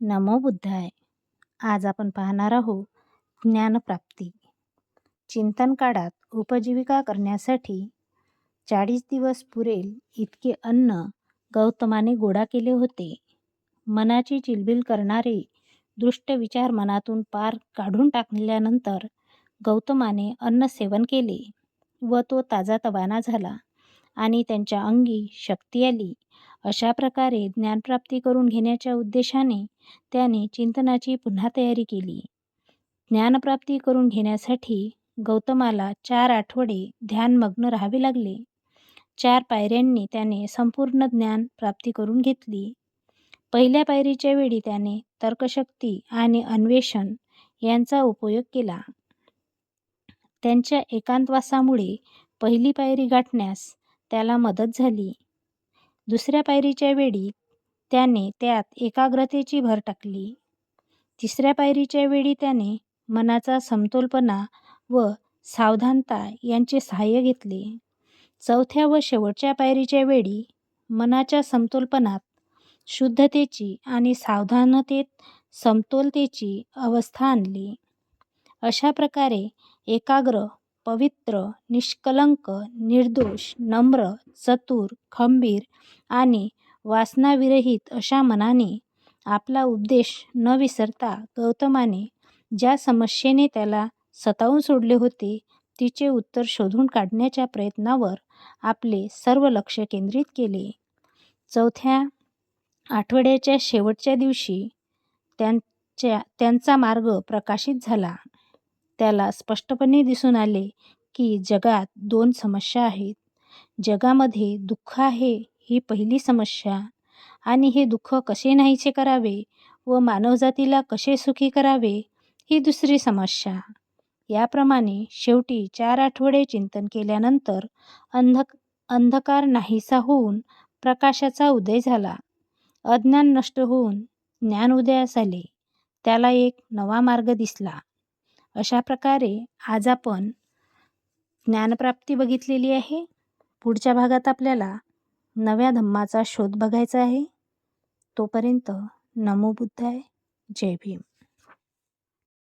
नमो बुद्धाय. आज आपण पाहणार आहोत ज्ञानप्राप्ती. चिंतन काळात उपजीविका करण्यासाठी चाळीस दिवस पुरेल इतके अन्न गौतमाने गोळा केले होते. मनाची चिलबिल करणारे दृष्ट विचार मनातून पार काढून टाकल्यानंतर गौतमाने अन्न सेवन केले व तो ताजातवाना झाला आणि त्यांच्या अंगी शक्ती आली. अशा प्रकारे ज्ञानप्राप्ती करून घेण्याच्या उद्देशाने त्याने चिंतनाची पुन्हा तयारी केली. ज्ञानप्राप्ती करून घेण्यासाठी गौतमाला चार आठवडे ध्यानमग्न राहावे लागले. चार पायऱ्यांनी त्याने संपूर्ण ज्ञान प्राप्ती करून घेतली. पहिल्या पायरीच्या वेळी त्याने तर्कशक्ती आणि अन्वेषण यांचा उपयोग केला. त्यांच्या एकांतवासामुळे पहिली पायरी गाठण्यास त्याला मदत झाली. दुसऱ्या पायरीच्या वेळी त्याने त्यात एकाग्रतेची भर टाकली. तिसऱ्या पायरीच्या वेळी त्याने मनाचा समतोलपणा व सावधानता यांचे सहाय्य घेतले. चौथ्या व शेवटच्या पायरीच्या वेळी मनाच्या समतोलपणात शुद्धतेची आणि सावधानतेत समतोलतेची अवस्था आणली. अशा प्रकारे एकाग्र पवित्र निष्कलंक निर्दोष नम्र चतुर खंबीर आणि वासनाविरहित अशा मनाने आपला उपदेश न विसरता गौतमाने ज्या समस्येने त्याला सतावून सोडले होते तिचे उत्तर शोधून काढण्याच्या प्रयत्नावर आपले सर्व लक्ष केंद्रित केले. चौथ्या आठवड्याच्या शेवटच्या दिवशी त्यांच्या त्यांचा मार्ग प्रकाशित झाला. त्याला स्पष्टपणे दिसून आले की जगात दोन समस्या आहेत. जगामध्ये दुःख आहे ही पहिली समस्या. आणि हे दुःख कसे नाहीसे करावे व मानवजातीला कसे सुखी करावे ही दुसरी समस्या. याप्रमाणे शेवटी चार आठवडे चिंतन केल्यानंतर अंधक अंधकार नाहीसा होऊन प्रकाशाचा उदय झाला. अज्ञान नष्ट होऊन ज्ञान उदयास आले त्याला एक नवा मार्ग दिसला. अशा प्रकारे आज आपण ज्ञानप्राप्ती बघितलेली आहे. पुढच्या भागात आपल्याला नव्या धम्माचा शोध बघायचा आहे? तोपर्यंत नमो बुद्धाय. जय भीम.